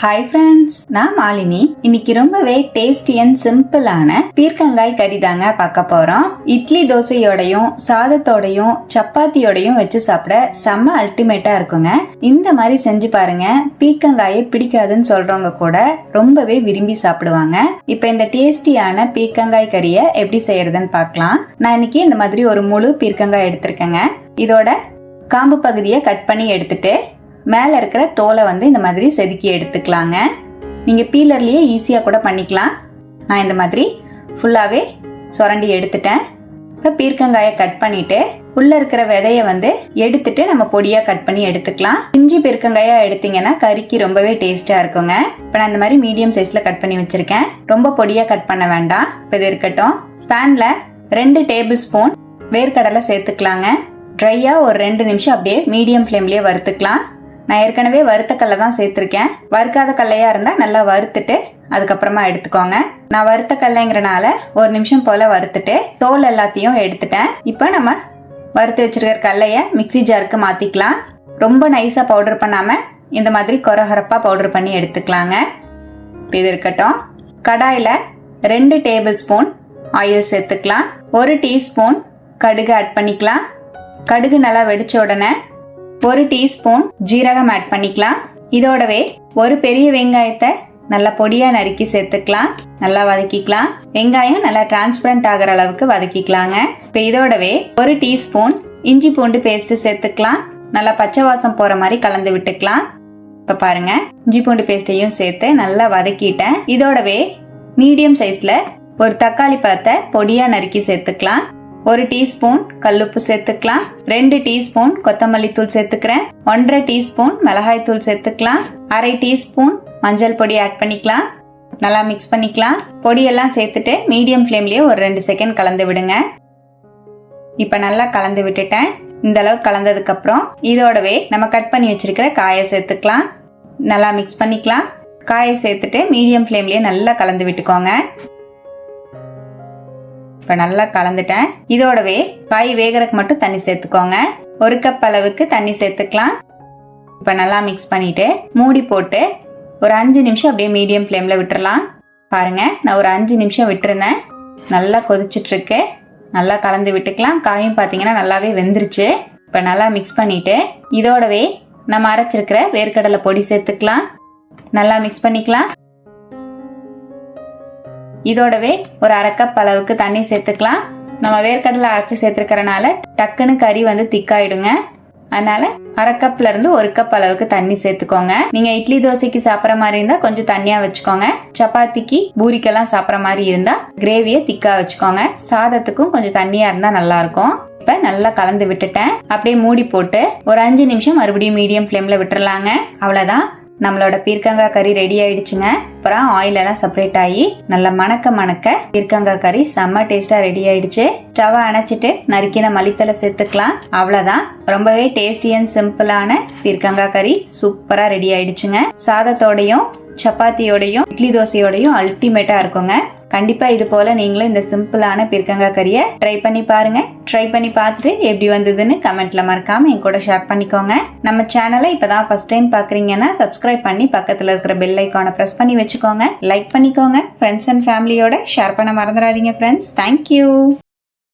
Hi friends நான் மாலினி. இன்னைக்கு ரொம்பவே டேஸ்டி அண்ட் சிம்பிளான பீர்க்கங்காய் கறி தாங்க பார்க்க போறோம். இட்லி தோசையோடையும் சாதத்தோடையும் சப்பாத்தியோடையும் வச்சு சாப்பிட செம்ம அல்டிமேட்டா இருக்குங்க. இந்த மாதிரி செஞ்சு பாருங்க. பீர்க்கங்காயை பிடிக்காதுன்னு சொல்றவங்க கூட ரொம்பவே விரும்பி சாப்பிடுவாங்க. இப்போ இந்த டேஸ்டியான பீர்க்கங்காய் கறியை எப்படி செய்யறதுன்னு பார்க்கலாம். நான் இன்னைக்கு இந்த மாதிரி ஒரு முழு பீர்க்கங்காய் எடுத்திருக்கேங்க. இதோட காம்பு பகுதியை கட் பண்ணி எடுத்துட்டு மேலே இருக்கிற தோலை வந்து இந்த மாதிரி செதுக்கி எடுத்துக்கலாங்க. நீங்கள் பீலர்லேயே ஈஸியாக கூட பண்ணிக்கலாம். நான் இந்த மாதிரி ஃபுல்லாகவே சுரண்டி எடுத்துட்டேன். இப்போ பீர்க்கங்காயை கட் பண்ணிவிட்டு உள்ளே இருக்கிற விதையை வந்து எடுத்துட்டு நம்ம பொடியாக கட் பண்ணி எடுத்துக்கலாம். இஞ்சி பீர்க்கங்காயாக எடுத்தீங்கன்னா கறிக்கு ரொம்பவே டேஸ்ட்டாக இருக்குங்க. இப்போ நான் இந்த மாதிரி மீடியம் சைஸில் கட் பண்ணி வச்சுருக்கேன். ரொம்ப பொடியாக கட் பண்ண வேண்டாம். இப்போ இது இருக்கட்டும். பேனில் ரெண்டு டேபிள் ஸ்பூன் வேர்க்கடலை சேர்த்துக்கலாங்க. ட்ரையாக ஒரு ரெண்டு நிமிஷம் அப்படியே மீடியம் ஃப்ளேம்லேயே வறுத்துக்கலாம். நான் ஏற்கனவே வறுத்த கடலை தான் சேர்த்துருக்கேன். வறுக்காத கல்லையாக இருந்தால் நல்லா வறுத்துட்டு அதுக்கப்புறமா எடுத்துக்கோங்க. நான் வறுத்த கடலைங்கிறனால ஒரு நிமிஷம் போல வறுத்துட்டு தோல் எல்லாத்தையும் எடுத்துட்டேன். இப்போ நம்ம வறுத்து வச்சிருக்கிற கடலையை மிக்ஸி ஜாருக்கு மாற்றிக்கலாம் ரொம்ப நைஸாக பவுடர் பண்ணாமல் இந்த மாதிரி கொரகரப்பாக பவுடர் பண்ணி எடுத்துக்கலாங்க. இது இருக்கட்டும். கடாயில் ரெண்டு டேபிள் ஸ்பூன் ஆயில் சேர்த்துக்கலாம். ஒரு டீஸ்பூன் கடுகு ஆட் பண்ணிக்கலாம். கடுகு நல்லா வெடிச்ச உடனே ஒரு டீஸ்பூன் ஜீரகம் ஆட் பண்ணிக்கலாம். இதோடவே ஒரு பெரிய வெங்காயத்தை நல்லா பொடியா நறுக்கி சேர்த்துக்கலாம். நல்லா வதக்கிக்கலாம். வெங்காயம் நல்லா டிரான்ஸ்பரண்ட் ஆகிற அளவுக்கு வதக்கிக்கலாங்க. இப்போ இதோடவே ஒரு டீஸ்பூன் இஞ்சி பூண்டு பேஸ்ட் சேர்த்துக்கலாம். நல்லா பச்சை வாசம் போற மாதிரி கலந்து விட்டுக்கலாம். இப்போ பாருங்க. இஞ்சி பூண்டு பேஸ்ட்டையும் சேர்த்து நல்லா வதக்கிட்டேன். இதோடவே மீடியம் சைஸ்ல ஒரு தக்காளி பழத்தை பொடியா நறுக்கி சேர்த்துக்கலாம். ஒரு டீஸ்பூன் கல்லுப்பு சேர்த்துக்கலாம். ரெண்டு டீஸ்பூன் கொத்தமல்லி தூள் சேர்த்துக்கிறேன். ஒன்றரை டீஸ்பூன் மிளகாய் தூள் சேர்த்துக்கலாம். அரை டீஸ்பூன் மஞ்சள் பொடி ஆட் பண்ணிக்கலாம். நல்லா மிக்ஸ் பண்ணிக்கலாம். பொடியெல்லாம் சேர்த்துட்டு மீடியம் ஃப்ளேம்லயே ஒரு ரெண்டு செகண்ட் கலந்து விடுங்க. இப்போ நல்லா கலந்து விட்டுட்டேன். இந்த அளவு கலந்ததுக்கு அப்புறம் இதோடவே நம்ம கட் பண்ணி வச்சிருக்கிற காயை சேர்த்துக்கலாம். நல்லா மிக்ஸ் பண்ணிக்கலாம். காயை சேர்த்துட்டு மீடியம் ஃப்ளேம்லயே நல்லா கலந்து விட்டுக்கோங்க. இப்போ நல்லா கலந்துட்டேன். இதோடவே காய் வேகறதுக்கு மட்டும் தண்ணி சேர்த்துக்கோங்க. ஒரு கப் அளவுக்கு தண்ணி சேர்த்துக்கலாம். இப்போ நல்லா மிக்ஸ் பண்ணிட்டு மூடி போட்டு ஒரு அஞ்சு நிமிஷம் அப்படியே மீடியம் ஃப்ளேமில் விட்டுறலாம். பாருங்க நான் ஒரு அஞ்சு நிமிஷம் விட்டுருந்தேன். நல்லா கொதிச்சிட்டுருக்கு நல்லா கலந்து விட்டுக்கலாம். காயும் பார்த்தீங்கன்னா நல்லாவே வெந்துருச்சு. இப்போ நல்லா மிக்ஸ் பண்ணிட்டு இதோடவே நம்ம அரைச்சிருக்கிற வேர்க்கடலை பொடி சேர்த்துக்கலாம். நல்லா மிக்ஸ் பண்ணிக்கலாம். இதோடவே ஒரு அரை கப் அளவுக்கு தண்ணி சேர்த்துக்கலாம். நம்ம வேர்க்கடலை அரைச்சி சேர்த்துருக்கறனால டக்குன்னு கறி வந்து திக்காயிடுங்க. அதனால அரை கப்ல இருந்து ஒரு கப் அளவுக்கு தண்ணி சேர்த்துக்கோங்க. நீங்க இட்லி தோசைக்கு சாப்பிட்ற மாதிரி இருந்தா கொஞ்சம் தண்ணியா வச்சுக்கோங்க. சப்பாத்திக்கு பூரிக்கெல்லாம் சாப்பிட்ற மாதிரி இருந்தா கிரேவியை திக்கா வச்சுக்கோங்க. சாதத்துக்கும் கொஞ்சம் தண்ணியா இருந்தா நல்லா இருக்கும் இப்ப நல்லா கலந்து விட்டுட்டேன். அப்படியே மூடி போட்டு ஒரு அஞ்சு நிமிஷம் மறுபடியும் மீடியம் ஃப்ளேம்ல விட்டுறலாங்க. அவ்வளவுதான். நம்மளோட பீர்க்கங்காய் கறி ரெடி ஆயிடுச்சுங்க. அப்புறம் ஆயில் எல்லாம் செப்பரேட் ஆகி நல்லா மணக்க மணக்க பீர்க்கங்காய் கறி செம்ம டேஸ்டா ரெடி ஆயிடுச்சு. ஸ்டவ் அணைச்சிட்டு நறுக்கின மல்லித்தலை சேர்த்துக்கலாம். அவ்வளவுதான். ரொம்பவே டேஸ்டி அண்ட் சிம்பிளான பீர்க்கங்காய் கறி சூப்பரா ரெடி ஆயிடுச்சுங்க. சாதத்தோடையும் சப்பாத்தியோடையும் இட்லி தோசையோடையும் அல்டிமேட்டா இருக்குங்க. கண்டிப்பா இது போல நீங்களும் இந்த சிம்பிளான பிற்கங்காய் கறியை ட்ரை பண்ணி பாருங்க. ட்ரை பண்ணி பார்த்துட்டு எப்படி வந்ததுன்னு கமெண்ட்ல மறக்காம என் கூட ஷேர் பண்ணிக்கோங்க. நம்ம சேனலை இப்பதான் ஃபர்ஸ்ட் டைம் பாக்குறீங்கன்னா சப்ஸ்கிரைப் பண்ணி பக்கத்துல இருக்கிற பெல் ஐக்கானை பிரஸ் பண்ணி வச்சுக்கோங்க. லைக் பண்ணிக்கோங்க. ஃப்ரெண்ட்ஸ் அண்ட் ஃபேமிலியோட ஷேர் பண்ண மறந்துடாதீங்க ஃப்ரெண்ட்ஸ் தேங்க்யூ